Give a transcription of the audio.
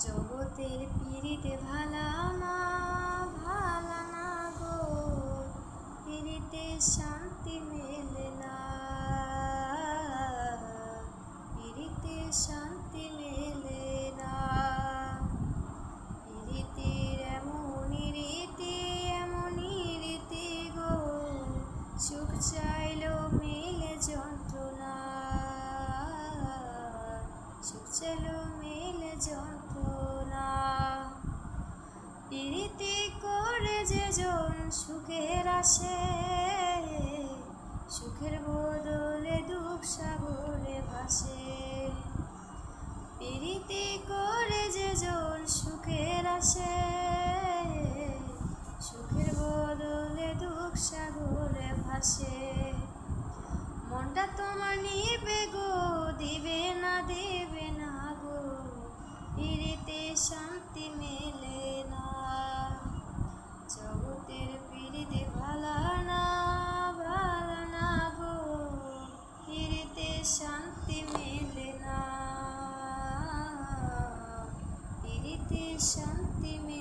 জগতের পিড়িতে ভালা না ভালা না গো। পিড়িতে শান্তি মেলে না। পিড়িতে শান্তি মেলে না। পিড়িতের এমনই রীতি এমনই রীতি গো। সুখ চাইলেও মেলে যন্ত্রণা। সুখ চাইলেও মেলে যন্ত্রণা। পিড়িতি করে যেজন সুখের আসে, সুখের বদলে দুঃখ সাগরে ভাসে। পিড়িতি করে যেজন সুখের আসে, সুখের বদলে দুঃখ সাগরে ভাসে। মনটা তোমার নিবে গো, দিবে না, দেবে না গো পিড়িতে শান্তি মেলে পিড়িতে শান্তি মেলে